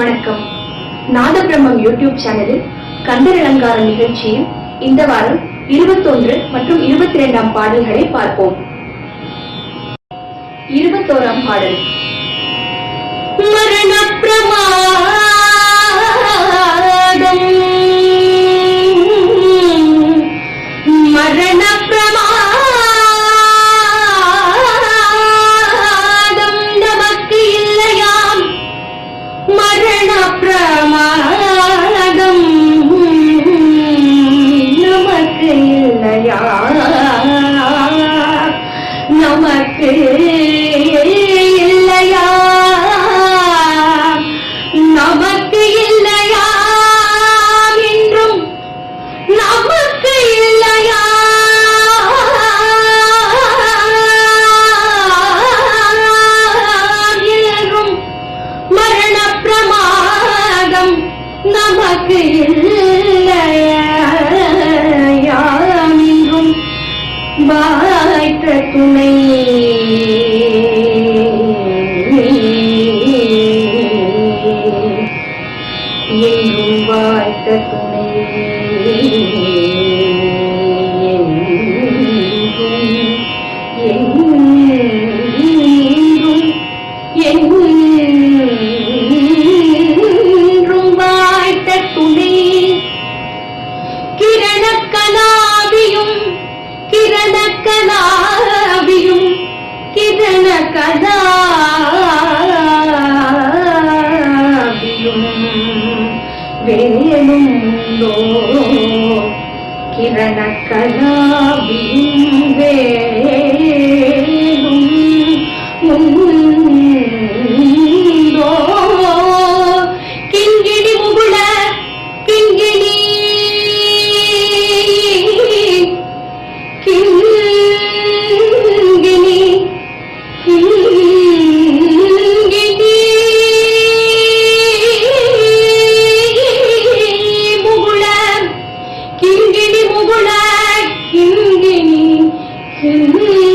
வணக்கம். நாதபிரம்மம் யூடியூப் சேனலில் கந்தர் அலங்கார நிகழ்ச்சியில் இந்த வாரம் இருபத்தொன்று மற்றும் இருபத்தி இரண்டாம் பாடல்களை பார்ப்போம். இருபத்தோராம் பாடல். மரண பிரமா me.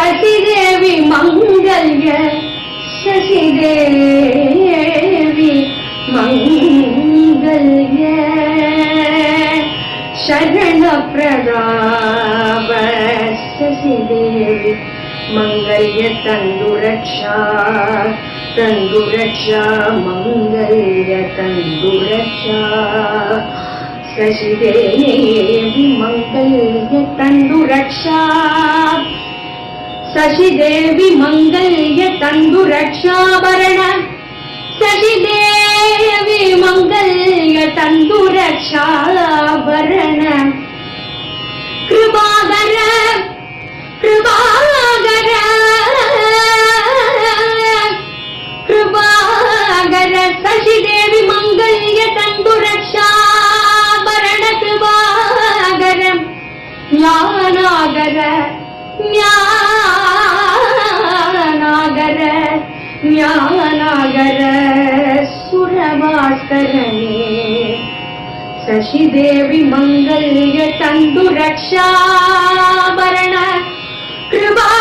സതിദേവി മംഗല്യ ശശിദേവി മംഗല്യ. ശരണപ്രതാപ ശശിദേവി മംഗല്യ തന്തുരക്ഷ തന്തുരക്ഷ മംഗല്യ തന്തുരക്ഷ. ശശിദേവി മംഗല്യ തന്തുരക്ഷ. ശശിദേവി മംഗല്യ തന്തു രക്ഷാഭരണ ശശിദേവി മംഗല്യ തന്തു രക്ഷാഭരണ കൃപാകരണ शशिदेवि मङ्गल्य निज सन्तु कृपा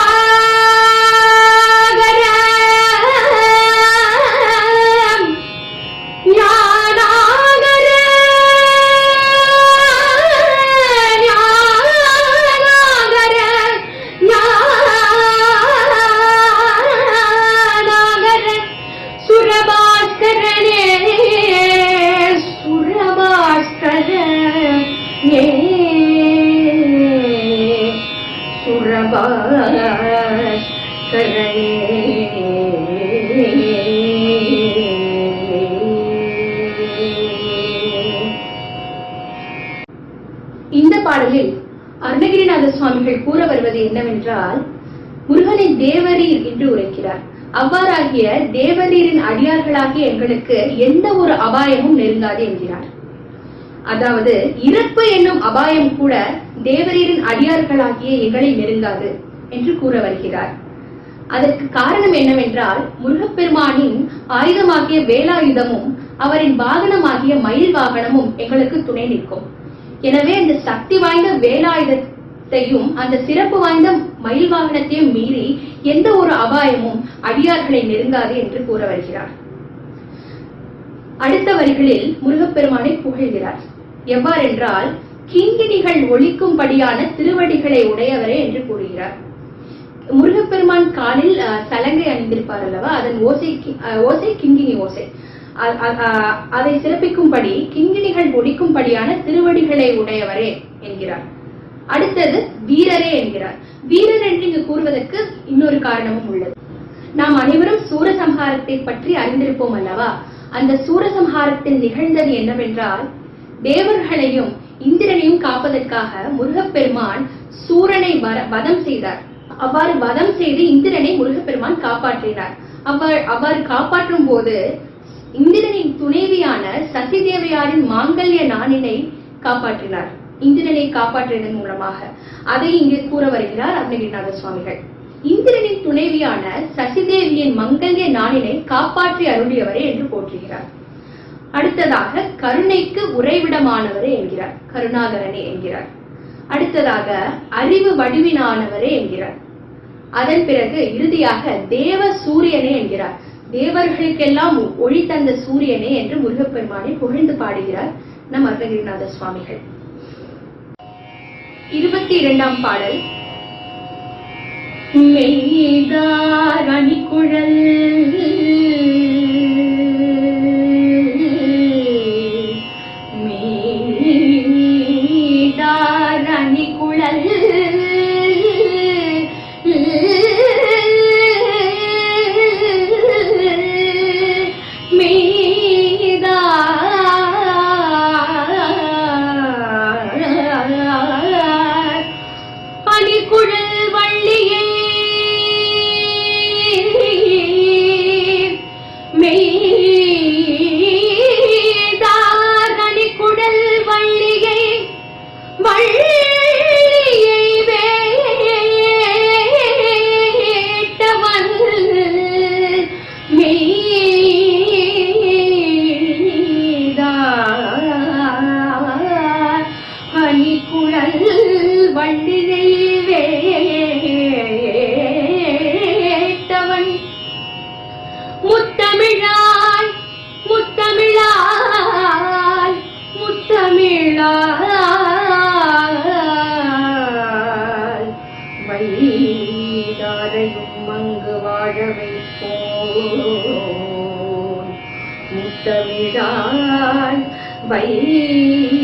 சுவாமிகள் கூற வருவது என்னவென்றால் முருகனை தேவரீர் என்று உரைக்கிறார். அவ்வாறாகிய தேவரீரின் அடியார்களாகிய எங்களுக்கு எந்த ஒரு அபாயமும் நெருங்காது என்கிறார். அதாவது இறப்பு என்னும் அபாயம் கூட தேவரீரின் அடியார்களாகிய எங்களை நெருங்காது என்று கூற வருகிறார். அதற்கு காரணம் என்னவென்றால் முருகப்பெருமானின் ஆயுதமாகிய வேலாயுதமும் அவரின் வாகனமாகிய மயில் வாகனமும் எங்களுக்கு துணை நிற்கும். எனவே அந்த சக்தி வாய்ந்த வேலாயுத வேலாயுதத்தையும் அந்த சிறப்பு வாய்ந்த மயில் வாகனத்தையும் மீறி எந்த ஒரு அபாயமும் அடியார்களை நெருங்காது என்று கூற வருகிறார். அடுத்த வரிகளில் முருகப்பெருமானை புகழ்கிறார். எவ்வாறென்றால் கிங்கிணிகள் ஒழிக்கும்படியான திருவடிகளை உடையவரே என்று கூறுகிறார். முருகப்பெருமான் காலில் அஹ், சலங்கை அணிந்திருப்பார் அல்லவா? அதன் ஓசை அஹ், ஓசை கிங்கிணி ஓசை. அதை சிறப்பிக்கும்படி கிங்கிணிகள் ஒழிக்கும்படியான திருவடிகளை உடையவரே என்கிறார். அடுத்தது வீரரே என்கிறார். வீரர் என்று இங்கு கூறுவதற்கு இன்னொரு காரணமும் உள்ளது. நாம் அனைவரும் சூரசம்ஹாரத்தை பற்றி அறிந்திருப்போம் அல்லவா? அந்த சூரசம்ஹாரத்தில் நிகழ்ந்தது என்னவென்றால் தேவர்களையும் இந்திரனையும் காப்பதற்காக முருகப்பெருமான் சூரனை வர- வதம் செய்தார். அவ்வாறு வதம் செய்து இந்திரனை முருகப்பெருமான் காப்பாற்றினார். அவ்வாறு அவ்வாறு காப்பாற்றும் போது இந்திரனின் துணைவியான சசிதேவியாரின் மாங்கல்ய நாணினை காப்பாற்றினார். இந்திரனை காப்பாற்றியதன் மூலமாக. அதை இங்கு கூற வருகிறார் அருணகிரிநாத சுவாமிகள். இந்திரனின் துணைவியான சசிதேவியின் மங்கல்ய நாணினை காப்பாற்றி அருளியவரே என்று போற்றுகிறார். அடுத்ததாக கருணைக்கு உறைவிடமானவரே என்கிறார். கருணாகரனே என்கிறார். அடுத்ததாக அறிவு வடிவினானவரே என்கிறார். அதன் பிறகு இறுதியாக தேவ சூரியனே என்கிறார். தேவர்களுக்கெல்லாம் ஒளி தந்த சூரியனே என்று முருகப்பெருமானை புகழ்ந்து பாடுகிறார் நம் அருணகிரிநாத சுவாமிகள். இருபத்தி இரண்டாம் பாடல். மெய்தார் அணிக்குழல். முத்தமிழாய் வைதாரையும் அங்கு வாழ வைப்போம். முத்தமிழாய். வைதாரையும்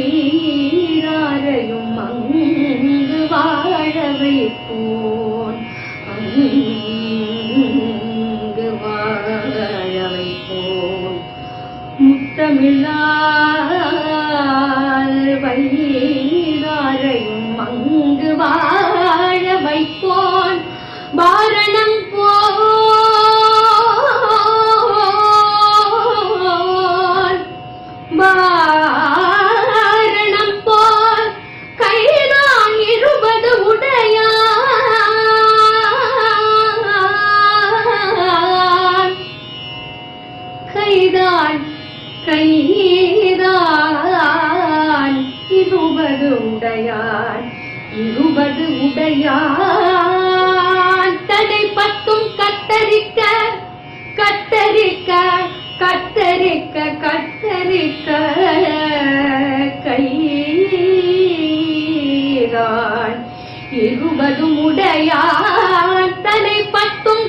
உடையான் இருபது உடையான் தடை பத்தும் கத்தரிக்க கத்தரிக்க கத்தரிக்க கத்தரிக்க கையான் இருபதும் உடையான் தலை பத்தும்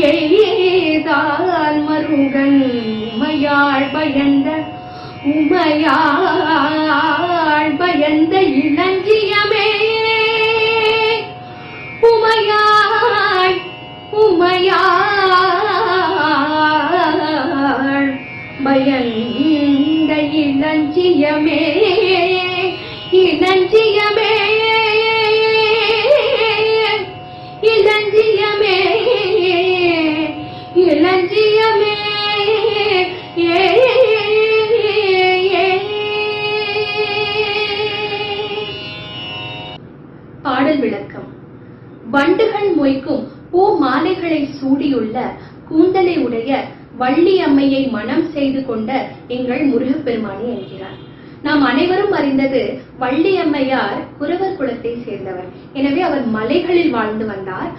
தடை பத்தும் உமையாள் பயந்த உமையாள் பயந்த இளஞ்சியமே. உமையாள் உமையாள் பயந்த இளஞ்சியமே. வண்டுகள் மொய்க்கும் பூ மாலைகளை சூடியுள்ள கூந்தலை உடைய வள்ளி அம்மையை மனம் செய்து கொண்ட எங்கள் முருகப்பெருமானி என்கிறார். நாம் அனைவரும் அறிந்தது வள்ளி அம்மையார் குறவர் குலத்தை சேர்ந்தவர். எனவே அவர் மலைகளில் வாழ்ந்து வந்தார்.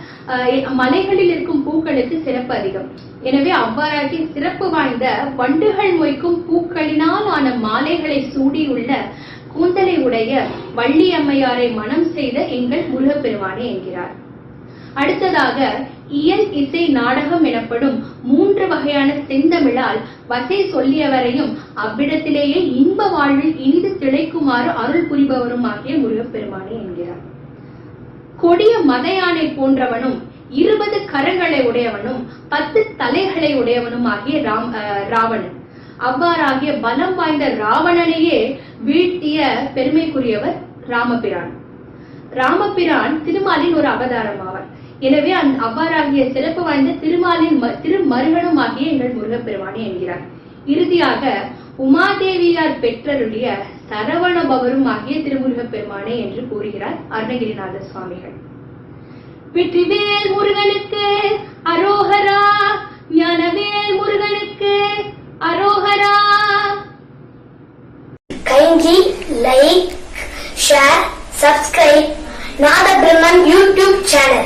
மலைகளில் இருக்கும் பூக்களுக்கு சிறப்பு அதிகம். எனவே அவ்வாறாகி சிறப்பு வாய்ந்த வண்டுகள் மொய்க்கும் பூக்களினால் ஆன மாலைகளை சூடியுள்ள கூந்தலை உடைய வள்ளி அம்மையாரை மனம் செய்த எங்கள் முருகப்பெருமானே என்கிறார். அடுத்ததாக இயல் இசை நாடகம் எனப்படும் மூன்று வகையான செந்தமிழால் வசை சொல்லியவரையும் அவ்விடத்திலேயே இன்ப வாழ்வில் இனிது திளைக்குமாறு அருள் புரிபவரும் ஆகிய முருகப்பெருமானே என்கிறார். கொடிய மத யானை போன்றவனும் இருபது கரங்களை உடையவனும் பத்து தலைகளை உடையவனும் ஆகிய ராம் அஹ் ராவணன். அவ்வாறாகிய பலம் வாய்ந்த ராவணனையே வீழ்த்திய பெருமைக்குரியவர் ராமபிரான். ராமபிரான் திருமாலின் ஒரு அவதாரமாகும் எனவே அந் அவ்வாறாகிய சிறப்பு வாய்ந்த திருமாலின் ம- திருமருகனும் ஆகிய எங்கள் முருகப்பெருமானே என்கிறார். இறுதியாக உமாதேவியார் பெற்றருடைய சரவணபவரும் ஆகிய திருமுருகப்பெருமானே என்று கூறுகிறார் அருணகிரிநாத சுவாமிகள். வெற்றிவேல் முருகனுக்கு அரோகரா ஞானவேல் முருகனுக்கு அரோகரா. கைஞ்சி like share subscribe Nada YouTube channel.